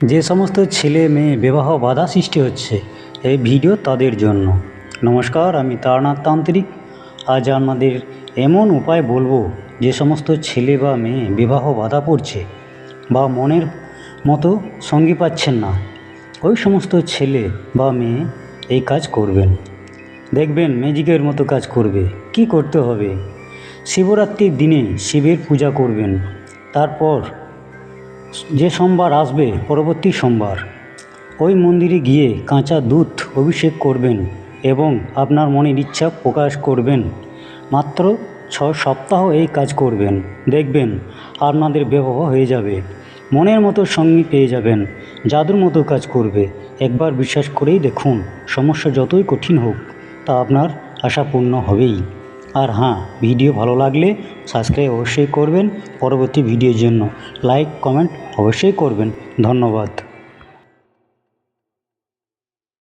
যে সমস্ত ছেলে মেয়ে বিবাহ বাধা সৃষ্টি হচ্ছে, এই ভিডিও তাদের জন্য। নমস্কার, আমি তারনাথ তান্ত্রিক। আজ আমাদের এমন উপায় বলব, যে সমস্ত ছেলে বা মেয়ে বিবাহ বাধা পড়ছে বা মনের মতো সঙ্গী পাচ্ছেন না, ওই সমস্ত ছেলে বা মেয়ে এই কাজ করবেন। দেখবেন ম্যাজিকের মতো কাজ করবে। কি করতে হবে? শিবরাত্রির দিনে শিবের পূজা করবেন। তারপর যে সোমবার আসবে, পরবর্তী সোমবার। ওই মন্দিরে গিয়ে কাঁচা দুধ অভিষেক করবেন এবং আপনার মনের ইচ্ছা প্রকাশ করবেন। মাত্র ছ সপ্তাহ এই কাজ করবেন। দেখবেন আপনাদের বিবাহ হয়ে যাবে। মনের মতো সঙ্গী পেয়ে যাবেন। জাদুর মতো কাজ করবে। একবার বিশ্বাস করেই দেখুন, সমস্যা যতই কঠিন হোক, তা আপনার আশা পূর্ণ হবেই। আর হ্যাঁ ভিডিও ভালো লাগলে সাবস্ক্রাইব অবশ্যই করবেন পরবর্তী ভিডিওর জন্য। লাইক, কমেন্ট অবশ্যই করবেন। ধন্যবাদ।